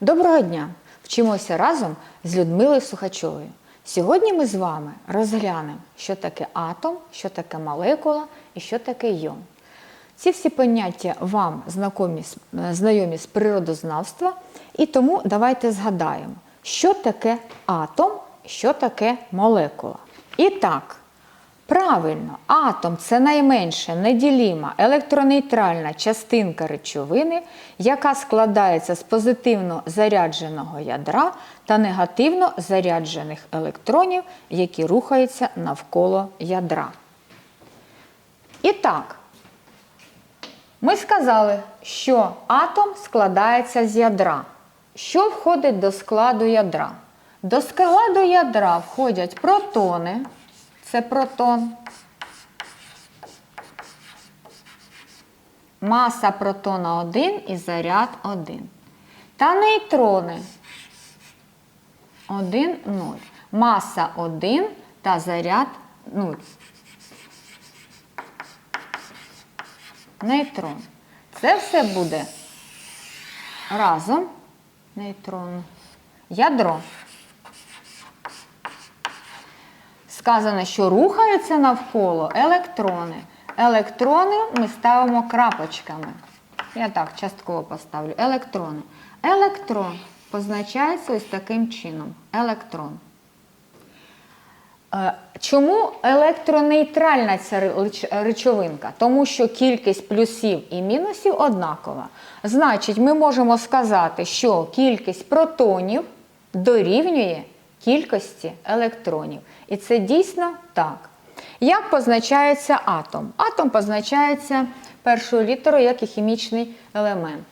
Доброго дня! Вчимося разом з Людмилою Сухачовою. Сьогодні ми з вами розглянемо, що таке атом, що таке молекула і що таке йон. Ці всі поняття вам знайомі, е, знайомі з природознавства, і тому давайте згадаємо, що таке атом, що таке молекула. І так, Правильно, атом це найменша неділіма електронейтральна частинка речовини, яка складається з позитивно зарядженого ядра та негативно заряджених електронів, які рухаються навколо ядра. І так, ми сказали, що атом складається з ядра. Що входить до складу ядра? До складу ядра входять протони, це протон. Маса протона 1 і заряд 1. Та нейтрони 1, 0. Маса 1 та заряд 0. Нейтрон. Це все буде разом нейтрон. Ядро. Сказано, що рухаються навколо електрони. Електрони ми ставимо крапочками. Я так частково поставлю. Електрони. Електрон позначається ось таким чином. Електрон. Е, Чому електронейтральна ця речовинка? Тому що кількість плюсів і мінусів однакова. Значить, ми можемо сказати, що кількість протонів дорівнює кількості електронів. І це дійсно так. Як позначається атом? Атом позначається першою літерою як і хімічний елемент.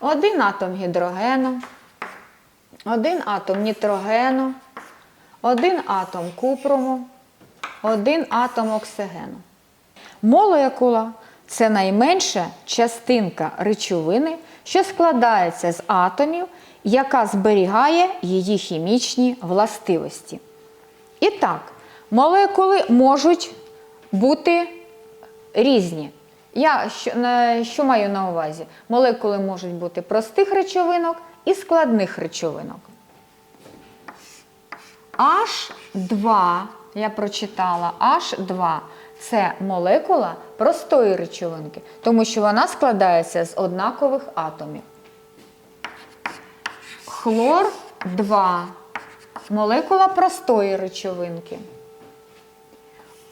Один атом гідрогену, один атом нітрогену, один атом купруму, один атом оксигену. Молекула це найменша частинка речовини, що складається з атомів, яка зберігає її хімічні властивості. І так, молекули можуть бути різні. Я що, що маю на увазі? Молекули можуть бути простих речовинок і складних речовинок. H2, я прочитала, H2 це молекула простої речовинки, тому що вона складається з однакових атомів. Хлор 2 молекула простої речовинки.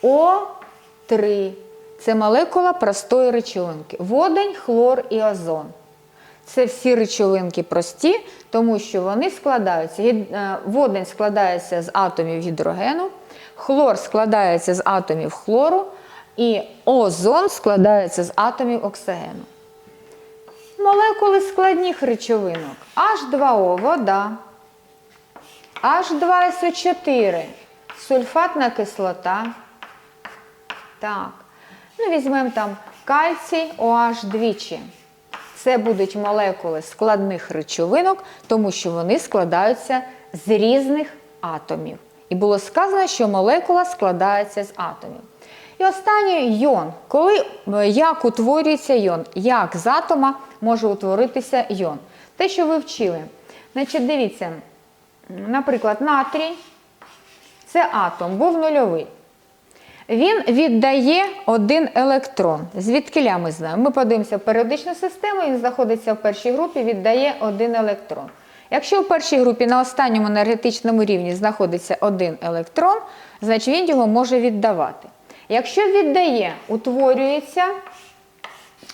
О3 це молекула простої речовинки. Водень, хлор і озон. Це всі речовинки прості, тому що вони складаються. е, Водень складається з атомів гідрогену, хлор складається з атомів хлору, і озон складається з атомів оксигену. Молекули складних речовинок. H2O вода, H2SO4 сульфатна кислота. Так. Ну, візьмемо там кальцій OH двічі. Це будуть молекули складних речовинок, тому що вони складаються з різних атомів. І було сказано, що молекула складається з атомів. І останнє йон. Коли е, як утворюється йон, як з атома може утворитися йон? Те, що ви вчили. Значить, дивіться, наприклад, натрій це атом, був нульовий. Він віддає один електрон. Звідкиля ми знаємо? Ми подивимося в періодичну систему, він знаходиться в першій групі, віддає один електрон. Якщо в першій групі на останньому енергетичному рівні знаходиться один електрон, значить він його може віддавати. Якщо віддає, утворюється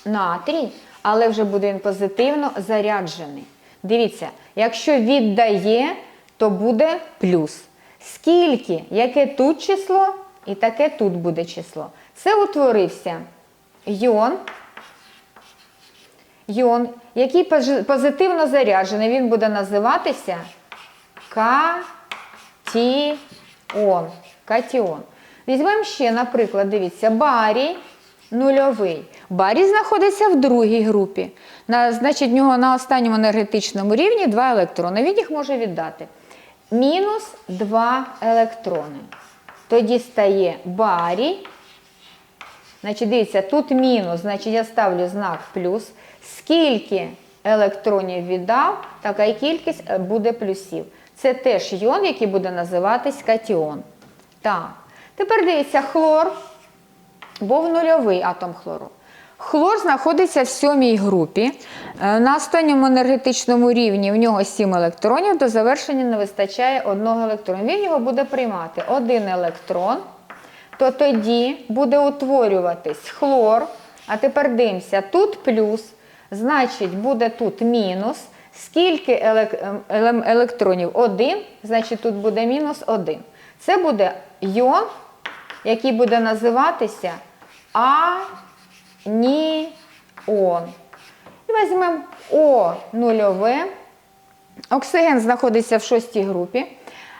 натрій, але вже буде він позитивно заряджений. Дивіться, якщо віддає, то буде плюс. Скільки, яке тут число, і таке тут буде число. Це утворився йон, йон, який позитивно заряджений, він буде називатися катіон. Катіон. Візьмемо ще, наприклад, дивіться, барій нульовий. Барій знаходиться в другій групі. На, значить, в нього на останньому енергетичному рівні два електрони. Він їх може віддати. Мінус 2 електрони. Тоді стає барій Значить, дивіться, тут мінус, значить я ставлю знак плюс. Скільки електронів віддав, така і кількість е, буде плюсів. Це теж йон, який буде називатись катіон. Так. Тепер дивіться, хлор був нульовий атом хлору. Хлор знаходиться в сьомій групі. Е, На останньому енергетичному рівні в нього 7 електронів, до завершення не вистачає одного електрона. Він його буде приймати один електрон, то тоді буде утворюватись хлор. А тепер дивимося, тут плюс, значить буде тут мінус. Скільки ем, електронів? Один, значить тут буде мінус один. Це буде йон, який буде називатися аніон. І візьмемо О нульове. Оксиген знаходиться в шостій групі.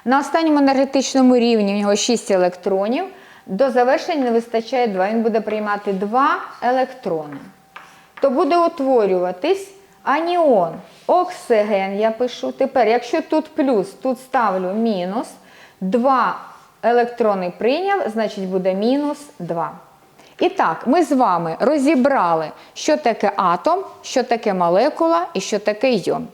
На останньому енергетичному рівні в нього 6 електронів. До завершення не вистачає 2. Він буде приймати 2 електрони. То буде утворюватись аніон. Оксиген я пишу. Тепер, якщо тут плюс, тут ставлю мінус. 2 електрони прийняв, значить буде мінус 2. І так, ми з вами розібрали, що таке атом, що таке молекула і що таке йон.